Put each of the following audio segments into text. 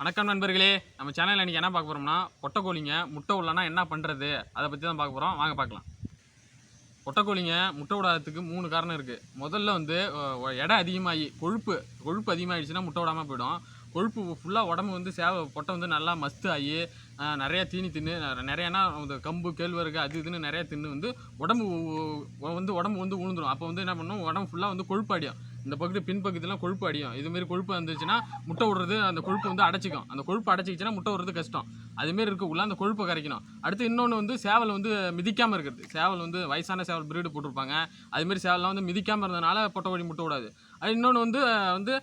வணக்கம் நண்பர்களே. நம்ம சேனலில் இன்றைக்கி என்ன பார்க்க போகிறோம்னா பொட்டைக்கோழிங்க முட்டை விடலன்னா என்ன பண்ணுறது அதை பற்றி தான் பார்க்க போகிறோம் வாங்க பார்க்கலாம். பொட்டைக்கோழிங்க முட்டை விடாததுக்கு மூணு காரணம் இருக்குது முதல்ல வந்து எடை அதிகமாகி கொழுப்பு கொழுப்பு அதிகமாகிடுச்சுன்னா முட்டை விடாமல் போயிடும். கொழுப்பு ஃபுல்லாக உடம்பு வந்து சேவை பொட்டை வந்து நல்லா மஸ்து ஆகி நிறையா நிறைய தீனி தின்னு நெ- நிறையனா இந்த கம்பு கேழ்வரகு அது இதுன்னு நிறையா தின்னு வந்து உடம்பு வந்து உடம்பு வந்து உழுந்துடும் அப்போ வந்து என்ன பண்ணும்? உடம்பு ஃபுல்லாக வந்து கொழுப்பு அடியும். இந்த பகுதி பின்பக்கத்துலாம் கொழுப்பு அடியும். இதுமாரி கொழுப்பு வந்துச்சுன்னா முட்டை விடுறது அந்த கொழுப்பு வந்து அடைச்சிக்கும். அந்த கொழுப்பு அடைச்சிக்கிச்சுன்னா முட்டை விடுறது கஷ்டம். அதுமாரி இருக்கக்குள்ள அந்த கொழுப்பை கரைக்கணும். அடுத்து இன்னொன்று வந்து சேவல் வந்து மிதிக்காமல் இருக்கிறது. சேவல் வந்து வயசான சேவல் பிரீடு போட்டிருப்பாங்க. அதுமாரி சேவல்லாம் வந்து மிதிக்காமல் இருந்ததுனால பொட்டை வழி முட்டை விடாது. அது இன்னொன்று வந்து வந்து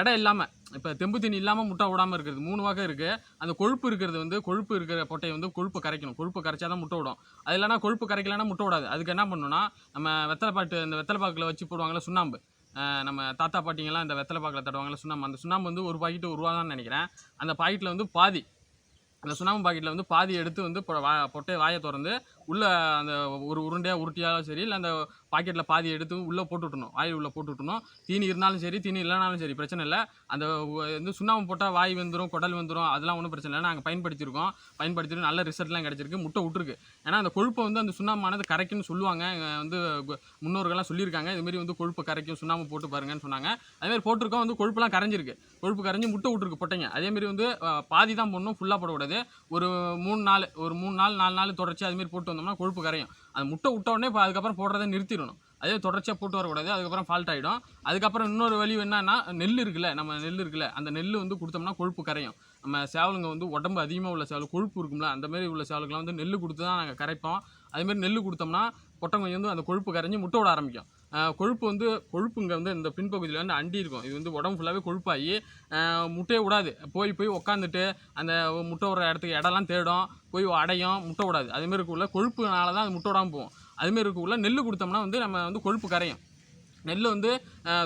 இடம் இல்லாமல் இப்போ தெம்பு தீனி இல்லாமல் முட்டை விடாமல் இருக்கிறது. மூணு வகை இருக்குது அந்த கொழுப்பு இருக்கிறது வந்து கொழுப்பு இருக்கிற பொட்டையை வந்து கொழுப்பு கரைக்கணும். கொழுப்பு கரைச்சா தான் முட்டை விடும். அது இல்லைனா கொழுப்பு கரைக்கலைன்னா முட்டை விடாது. அதுக்கு என்ன பண்ணணும்னா நம்ம வெத்தலை பாட்டு இந்த வெத்தலை பாக்கில் வச்சு போடுவாங்களே சுண்ணாம்பு. நம்ம தாத்தா பாட்டிங்கெல்லாம் இந்த வெத்தலை பாக்கில் தடுவாங்கல்ல சுண்ணாம்பு. அந்த சுண்ணாம்பு வந்து ஒரு பாக்கெட்டு ஒரு ரூபா தான் நினைக்கிறேன். அந்த பாக்கெட்டில் வந்து பாதி அந்த சுண்ணாம்பு பாக்கெட்டில் வந்து பாதி எடுத்து வந்து பொ- வா பொட்டை வாயை திறந்து உள்ளே அந்த ஒரு உருண்டையாக உருட்டியாலும் சரி இல்லை அந்த பாக்கெட்டில் பாதி எடுத்து உள்ளே போட்டு விட்டணும் வாய் உள்ளே போட்டு விட்டணும் தீனி இருந்தாலும் சரி தீனி இல்லைனாலும் சரி பிரச்சனை இல்லை. அந்த வந்து சுண்ணாம்பு போட்டால் வாய் வந்துடும் குடல் வந்துடும் அதெல்லாம் ஒன்றும் பிரச்சனை இல்லை. நாங்கள் பயன்படுத்தியிருக்கோம் பயன்படுத்திட்டு நல்ல ரிசல்ட்லாம் கிடச்சிருக்கு. முட்டை விட்டுருக்கு. ஏன்னா அந்த கொழுப்பை வந்து அந்த சுண்ணாம்பானது கரைக்கும்னு சொல்லுவாங்க. வந்து முன்னோர்கள்லாம் சொல்லியிருக்காங்க. இதுமாரி வந்து கொழுப்பு கரைக்கும் சுண்ணாம்பு போட்டு பாருங்கன்னு சொன்னாங்க. அதேமாதிரி போட்டிருக்கோம். வந்து கொழுப்புலாம் கரைஞ்சிருக்கு. கொழுப்பு கரைஞ்சி முட்டை விட்டுருக்கு பொட்டைங்க. அதேமாரி வந்து பாதி தான் போடணும். ஃபுல்லாக போடக்கூடாது. ஒரு மூணு நாள் ஒரு மூணு நாள் நாலு நாள் தொடர்ச்சி அதுமாரி போட்டு வந்தோம் வந்தோம்னா கொழுப்பு கரையும். அது முட்டை விட்ட உடனே இப்போ அதுக்கப்புறம் போடுறதை நிறுத்திடணும். அதே தொடர்ச்சியாக போட்டு வரக்கூடாது. அதுக்கப்புறம் ஃபால்ட் ஆகிடும் அதுக்கப்புறம் இன்னொரு வழி என்னன்னா நெல் இருக்குல்ல நம்ம நெல் இருக்குல்ல அந்த நெல் வந்து கொடுத்தோம்னா கொழுப்பு கரையும். நம்ம சேவலுங்க வந்து உடம்பு அதிகமாக உள்ள சேவல் கொழுப்பு இருக்கும்ல அந்த மாதிரி உள்ள சேவலுக்குலாம் வந்து நெல் கொடுத்து தான் நாங்கள் கரைப்போம். அதுமாரி நெல் கொடுத்தோம்னா பொட்டங்க வந்து அந்த கொழுப்பு கரைஞ்சி முட்டை விட ஆரம்பிக்கும். கொழுப்பு வந்து கொழுப்புங்க வந்து இந்த பின்பகுதியில் வந்து அண்டி இருக்கும். இது வந்து உடம்பு ஃபுல்லாகவே கொழுப்பாகி அஹ் முட்டையை விடாது. போய் போய் உக்காந்துட்டு அந்த முட்டை விடுற இடத்துக்கு இடம்லாம் தேடும். போய் அடையும் முட்டை விடாது. அதுமாரி இருக்குள்ள கொழுப்புனால தான் அது முட்டை விடாமல் போகும். அதுமாரி இருக்குள்ள நெல் கொடுத்தோம்னா வந்து நம்ம வந்து கொழுப்பு கரையும். நெல் வந்து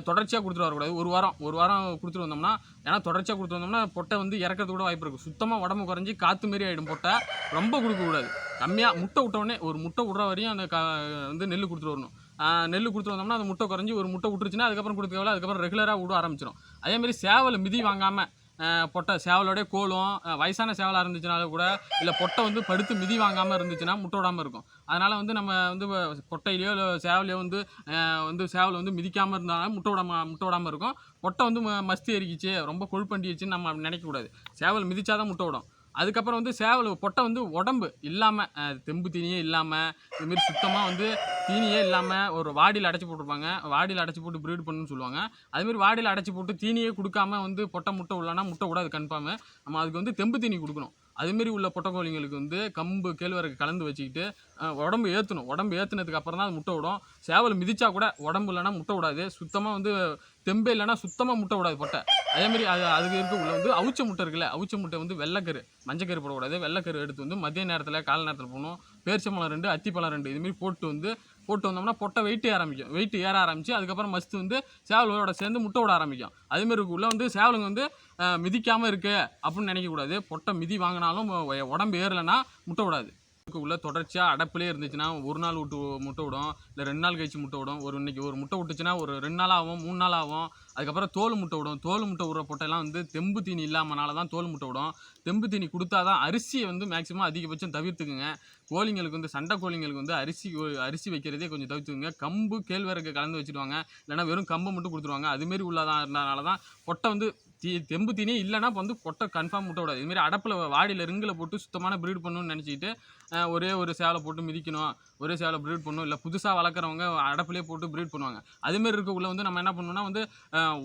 தொடர்ச்சியாக கொடுத்துட்டு வரக்கூடாது. ஒரு வாரம் ஒரு வாரம் கொடுத்துட்டு வந்தோம்னா ஏன்னா தொடர்ச்சியாக கொடுத்துட்டு வந்தோம்னா பொட்டை வந்து இறக்கிறது கூட வாய்ப்பு இருக்குது சுத்தமாக உடம்பு குறைஞ்சி காற்று மாரி ஆகிடும் பொட்டை. ரொம்ப கொடுக்கக்கூடாது. கம்மியாக முட்டை விட்டவுடனே ஒரு முட்டை விட்ற வரையும் அந்த க வந்து நெல் கொடுத்துட்டு வரணும். நெல் கொடுத்து வந்தோம்னா அந்த முட்டை குறைஞ்சி ஒரு முட்டை விட்டுருச்சுன்னா அதுக்கப்புறம் கொடுக்க அதுக்கப்புறம் ரெகுலராக விட ஆரம்பிச்சிடும் அதேமாதிரி சேவல் மிதி வாங்காமல் பொட்டை சேவலோடைய கோலும் வயசான சேவலாக இருந்துச்சுனாலும் கூட இல்லை பொட்டை வந்து படுத்து மிதி வாங்காமல் இருந்துச்சுன்னா முட்டை விடாமல் இருக்கும். அதனால் வந்து நம்ம வந்து பொட்டையிலையோ இல்லை சேவலையோ வந்து வந்து சேவல் வந்து மிதிக்காமல் இருந்தாலும் முட்டை விடாம முட்டை விடாமல் இருக்கும். பொட்டை வந்து ம- மஸ்தி எரிக்கிச்சு ரொம்ப கொழுப்பண்டிடுச்சுன்னு நம்ம நினைக்கக்கூடாது சேவல் மிதிச்சாதான் முட்டை விடும். அதுக்கப்புறம் வந்து சேவல் பொட்டை வந்து உடம்பு இல்லாமல் தெம்பு தீனியே இல்லாமல் இதுமாரி சுத்தமாக வந்து தீனியே இல்லாமல் ஒரு வாடியில் அடைச்சி போட்டிருப்பாங்க. வாடியில் அடைச்சி போட்டு ப்ரீட் பண்ணுன்னு சொல்லுவாங்க. அதுமாரி வாடியில் அடைச்சி போட்டு தீனியே கொடுக்காம வந்து பொட்டை முட்டை உள்ளனா முட்டை விடாது கன்ஃபார்மு. நம்ம அதுக்கு வந்து தெம்பு தீனி கொடுக்கணும். அதுமாரி உள்ள பொட்டைக்கோழிங்களுக்கு வந்து கம்பு கேழ்வரகு கலந்து வச்சுக்கிட்டு உடம்பு ஏற்றணும் உடம்பு ஏற்றுனதுக்கு அப்புறம் தான் அது முட்டை விடும். சேவல் மிதிச்சா கூட உடம்பு இல்லைன்னா முட்டை விடாது. சுத்தமாக வந்து தெம்பே இல்லைன்னா சுத்தமாக முட்டை விடாது பொட்டை. அதேமாரி அது அதுக்கு இருக்க உள்ள வந்து அவுச்ச முட்டை இருக்குல்ல அவுச்ச முட்டை வந்து வெள்ளைக்கரு மஞ்சக்கரு போடக்கூடாது. வெள்ளைக்கரு எடுத்து வந்து மதிய நேரத்தில் காலை நேரத்தில் போகணும் பேரிச்சம்பழம் ரெண்டு அத்திப்பழம் ரெண்டு இதுமாரி போட்டு வந்து போட்டு வந்தோம்னா பொட்டை வெயிட் ஆரம்பிக்கும். வெயிட் ஏற ஆரம்பிச்சு அதுக்கப்புறம் மஸ்து வந்து சேவலோட சேர்ந்து முட்டை விட ஆரம்பிக்கும். அதேமாரி உள்ளே வந்து சேவலுங்க வந்து மிதிக்காமல் இருக்குது அப்படின்னு நினைக்கக்கூடாது. பொட்டை மிதி வாங்கினாலும் உடம்பு ஏறலைன்னா முட்டை விடாது. உள்ள தொடர்ச்சியாக அடப்பிலே இருந்துச்சுன்னா ஒரு நாள் விட்டு முட்டை விடும் இல்லை ரெண்டு நாள் கழிச்சு முட்டை விடும். ஒரு இன்றைக்கி ஒரு முட்டை விட்டுச்சுன்னா ஒரு ரெண்டு நாள் ஆகும் மூணு நாள் ஆகும். அதுக்கப்புறம் தோல் முட்டை விடும். தோல் முட்டை விடுற பொட்டையெல்லாம் வந்து தெம்பு தீனி இல்லாமனால தான் தோல் முட்டை விடும். தெம்பு தீனி கொடுத்தா தான் அரிசியை வந்து மேக்ஸிமம் அதிகபட்சம் தவிர்த்துக்குங்க. கோழிங்களுக்கு வந்து சண்டை கோழிங்களுக்கு வந்து அரிசி அரிசி வைக்கிறதே கொஞ்சம் தவிர்த்துக்குங்க. கம்பு கேழ்வரகு கலந்து வச்சுருவாங்க இல்லைன்னா வெறும் கம்பு மட்டும் கொடுத்துருவாங்க. அதுமாரி உள்ளதான் இருந்ததுனால தான் பொட்டை வந்து தீ தெம்பு தீனி இல்லைன்னா இப்போ வந்து கொட்டை கன்ஃபார்ம் விட்ட விடாது. இதுமாரி அடப்பில் வாடியில் ரிங்கில் போட்டு சுத்தமான ப்ரீட் பண்ணணும்னு நினச்சிக்கிட்டு ஒரே ஒரு சேலை போட்டு மிதிக்கணும் ஒரே சேலை ப்ரீட் பண்ணணும் இல்லை புதுசாக வளர்க்குறவங்க அடப்புலேயே போட்டு ப்ரீட் பண்ணுவாங்க. அதுமாரி இருக்கக்குள்ளே வந்து நம்ம என்ன பண்ணணும்னா வந்து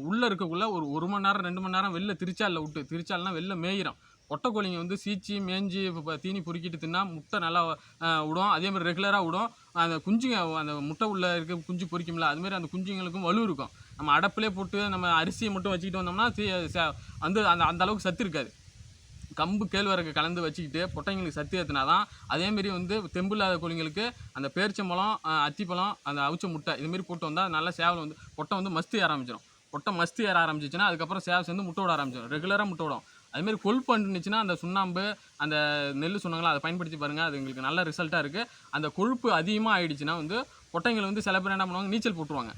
உள்ளே இருக்கக்குள்ள ஒரு ஒரு மணி நேரம் ரெண்டு மணி நேரம் வெளில திரிச்சாலில் விட்டு திரிச்சால்னா வெளில மேயிடும் பொட்டைக்கோழிங்க வந்து சீச்சி மேய்ஞ்சி இப்போ தீனி பொறுக்கிட்டு தின்னா முட்டை நல்லா விடும். அதே மாதிரி ரெகுலராக விடும். அந்த குஞ்சுங்க அந்த முட்டை உள்ள இருக்க குஞ்சு பொறிக்கும்ல அதுமாரி அந்த குஞ்சுங்களுக்கும் வலு இருக்கும். நம்ம அடப்பிலே போட்டு நம்ம அரிசியை மட்டும் வச்சுக்கிட்டு வந்தோம்னா சீ வந்து அந்த அந்த அளவுக்கு சத்து இருக்காது. கம்பு கேழ்வரகு கலந்து வச்சுக்கிட்டு பொட்டைங்களுக்கு சத்து ஏற்றினா தான் அதேமாரி வந்து தெம்பு இல்லாத கோழிங்களுக்கு அந்த பேரிச்சம்பழம் அத்திப்பழம் அந்த அவிச்ச முட்டை இதுமாரி போட்டு வந்தால் நல்லா சேவல் வந்து பொட்டை வந்து மஸ்தி ஏற ஆரம்பிச்சிடும் பொட்டை மஸ்தி ஏற ஆரம்பிச்சிச்சுன்னா அதுக்கப்புறம் சேவை சேர்ந்து முட்டை விட ஆரம்பிச்சிடும் ரெகுலராக முட்டை விடும். அதுமாரி கொழுப்பு இருந்துச்சுன்னா அந்த சுண்ணாம்பு அந்த நெல் சொன்னாங்களா அதை பயன்படுத்தி பாருங்கள் அது எங்களுக்கு நல்ல ரிசல்ட்டாக இருக்குது அந்த கொழுப்பு அதிகமாக ஆயிடுச்சுன்னா வந்து பொட்டைங்களை வந்து சில பேர் என்ன பண்ணுவாங்க நீச்சல் போட்டுருவாங்க.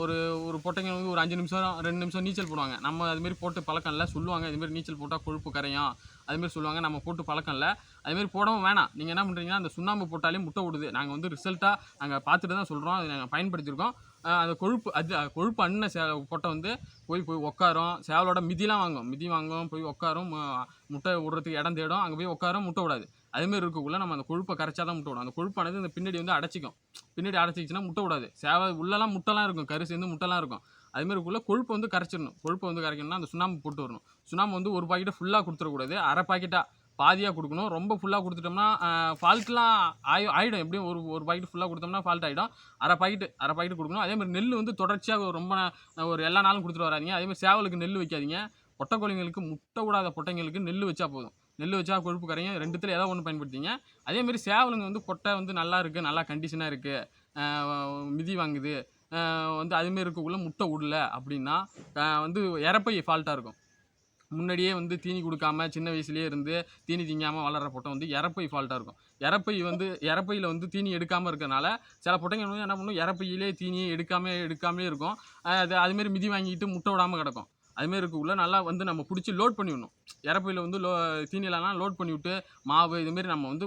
ஒரு ஒரு பொட்டைங்க வந்து ஒரு அஞ்சு நிமிஷம் ரெண்டு நிமிஷம் நீச்சல் போடுவாங்க. நம்ம அதுமாரி போட்டு பழக்கம் இல்லை. சொல்லுவாங்க இதுமாரி நீச்சல் போட்டால் கொழுப்பு கரையும். அதுமாரி சொல்லுவாங்க நம்ம போட்டு பழக்கம் இல்லை. அதுமாரி போடவும் வேணாம். நீங்கள் என்ன பண்ணுறீங்கன்னா அந்த சுண்ணாம்பு போட்டாலே முட்டை விடுது நாங்கள் வந்து ரிசல்ட்டாக நாங்கள் பார்த்துட்டு தான் சொல்கிறோம் அதை நாங்கள் பயன்படுத்தியிருக்கோம் அந்த கொழுப்பு அது கொழுப்பு அண்ண சே கொட்டை வந்து போய் போய் உட்காரும் சேவலோட மிதிலாம் வாங்கும். மிதி வாங்கும் போய் உட்காரும் முட்டை விடுறதுக்கு இடம் தேடும். அங்கே போய் உட்காரும் முட்டை விடாது. அதுமாரி இருக்கக்குள்ள நம்ம அந்த கொழுப்பை கரைச்சா தான் முட்டை விடும். அந்த கொழுப்பானது இந்த பின்னாடி வந்து அடைச்சிக்கும். பின்னாடி அடைச்சிச்சின்னா முட்டை விடாது. சேவை உள்ளலாம் முட்டைலாம் இருக்கும். கரு சேர்ந்து முட்டைலாம் இருக்கும். அதுமாரி இருக்குள்ள கொழுப்பு வந்து கரைச்சிடணும். கொழுப்பை வந்து கரைக்கணும்னா அந்த சுண்ணாம்பு போட்டு வரணும். சுண்ணாம்பு வந்து ஒரு பாக்கெட்டை ஃபுல்லாக கொடுத்துடக்கூடாது. அரை பாக்கெட்டாக பாதியாக கொடுக்கணும். ரொம்ப ஃபுல்லாக கொடுத்துட்டோம்னா ஃபால்ட்லாம் ஆயி ஆகிடும் எப்படியும் ஒரு ஒரு பாக்கெட் ஃபுல்லாக கொடுத்தோம்னா ஃபால்ட் ஆகிடும் அரை பாக்கெட் அரை பாக்கெட் கொடுக்கணும். அதேமாதிரி நெல் வந்து தொடர்ச்சியாக ரொம்ப ஒரு எல்லா நாளும் கொடுத்துட்டு வராதீங்க. அதேமாதிரி சேவலுக்கு நெல் வைக்காதீங்க. பொட்டைக்கோழிங்களுக்கு முட்டை விடாத பொட்டைங்களுக்கு நெல் வச்சா போதும். நெல் வச்சா கொழுப்பு கரையும். ரெண்டுத்தில் ஏதாவது ஒன்று பயன்படுத்திங்க. அதேமாதிரி சேவலுங்க வந்து பொட்டை வந்து நல்லா இருக்குது நல்லா கண்டிஷனாக இருக்குது மிதி வாங்குது. வந்து அதுமாரி இருக்கக்குள்ளே முட்டை விடல அப்படின்னா வந்து இறப்பை ஃபால்ட்டாக இருக்கும். முன்னாடியே வந்து தீனி கொடுக்காம சின்ன வயசுலேயே இருந்து தீனி திங்காமல் வளர்கிற பொட்டை வந்து இறப்பை ஃபால்ட்டாக இருக்கும். இறப்பை வந்து இறப்பையில் வந்து தீனி எடுக்காமல் இருக்கறனால சில பொட்டைங்க வந்து என்ன பண்ணும்? இறப்பையிலே தீனியை எடுக்காமல் எடுக்காமலே இருக்கும். அது அதுமாரி மிதி வாங்கிட்டு முட்டை விடாமல் கிடக்கும். அதுமாரி இருக்குள்ள நல்லா வந்து நம்ம பிடிச்சி லோட் பண்ணிவிடணும் இறப்பையில் வந்து லோ தீனிலலாம் லோட் பண்ணிவிட்டு மாவு இதுமாரி நம்ம வந்து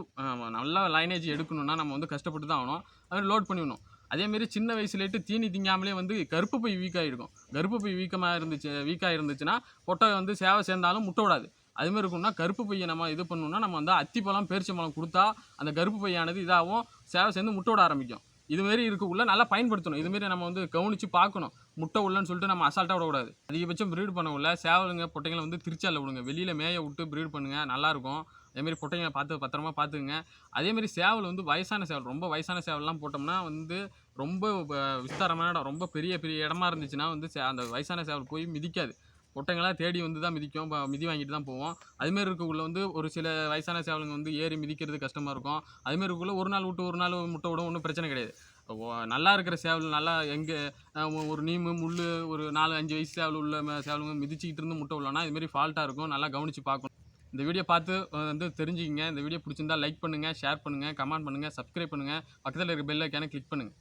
நல்லா லைனேஜ் எடுக்கணும்னா நம்ம வந்து கஷ்டப்பட்டு தான் ஆகணும். அது லோட் பண்ணிவிடணும் அதேமாரி சின்ன வயசுலேட்டு தீனி திங்காமலே வந்து கருப்பு பை வீக் இருக்கும் கருப்பு பை வீக்கமாக இருந்துச்சு வீக்காக இருந்துச்சுன்னா பொட்டை வந்து சேவை சேர்ந்தாலும் முட்டை விடாது அதுமாதிரி இருக்கும்னா கருப்பு பையை நம்ம இது பண்ணணும்னா நம்ம வந்து அத்திப்பழம் பேரிச்சம்பழம் கொடுத்தா அந்த கருப்பு பையானது இதாகவும் சேவை சேர்ந்து முட்டை விட ஆரம்பிக்கும். இதுமாரி இருக்கக்குள்ள நல்லா பயன்படுத்தணும். இதுமாரி நம்ம வந்து கவனித்து பார்க்கணும். முட்டை உள்ளன்னு சொல்லிட்டு நம்ம அசால்ட்டாக விடக்கூடாது. அதிகபட்சம் ப்ரீட் பண்ண உள்ள சேவலுங்க பொட்டைங்களை வந்து திருச்சால விடுங்க. வெளியில் மேய விட்டு ப்ரீட் பண்ணுங்கள் நல்லாயிருக்கும் அதேமாரி பொட்டைங்களை பார்த்து பத்திரமா பார்த்துக்குங்க. அதேமாரி சேவல் வந்து வயசான சேவல் ரொம்ப வயசான சேவல்லாம் போட்டோம்னா வந்து ரொம்ப விஸ்தாரமான இடம். ரொம்ப பெரிய பெரிய இடமா இருந்துச்சுன்னா வந்து சே- அந்த வயசான சேவல் போய் மிதிக்காது. பொட்டைங்களாம் தேடி வந்து தான் மிதிக்கும் ப- மிதி வாங்கிட்டு தான் போவோம். அதுமாரி இருக்கக்குள்ளே வந்து ஒரு சில வயசான சேவலுங்க வந்து ஏறி மிதிக்கிறது கஷ்டமாக இருக்கும். அதுமாரி இருக்கக்குள்ளே ஒரு நாள் விட்டு ஒரு நாள் முட்டை விட ஒன்றும் பிரச்சனை கிடையாது. நல்லா இருக்கிற சேவல் நல்லா எங்கே ஒரு நீமு முள் ஒரு நாலு அஞ்சு வயசு சேவல் உள்ள சேவலுங்க மிதிச்சிக்கிட்டு இருந்து முட்டை விடலாம்னா இதுமாரி ஃபால்ட்டாக இருக்கும். நல்லா கவனித்து பார்க்கணும். இந்த வீடியோ பார்த்து வந்து தெரிஞ்சுக்கிங்க. இந்த வீடியோ பிடிச்சிருந்தா லைக் பண்ணுங்கள் ஷேர் பண்ணுங்கள் கமெண்ட் பண்ணுங்கள் சப்ஸ்கிரைப் பண்ணுங்கள் பக்கத்தில் இருக்க பெல் ஐக்கானை கிளிக் பண்ணுங்கள்